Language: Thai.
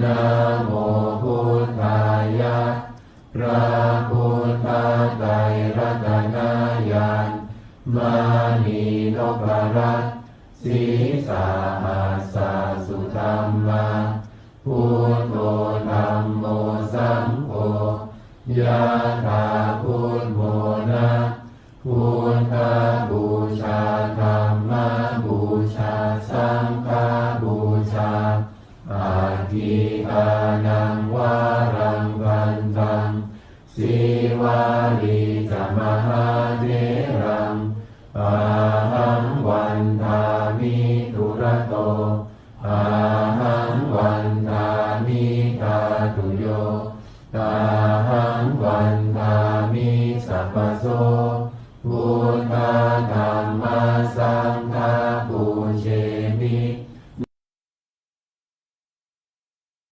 นะโมพุทธายะพระพุทธไตรรัตนญาณมานีนพรัตสีสาหัสสะสุธรรมาพุทโธธรรมโมสังโฆยะถาพุทโมนะพุทธบูชาธรรมบูชาสังฆบูชา อาทิตานังวารังวันตังสิวาลิจมหาเทรังปาหังวันทามิตุระโตอาหังวันทามิตาตุโยตาหังวันทามิสัพพโสพุทธธรรมสังฆปูเชมิ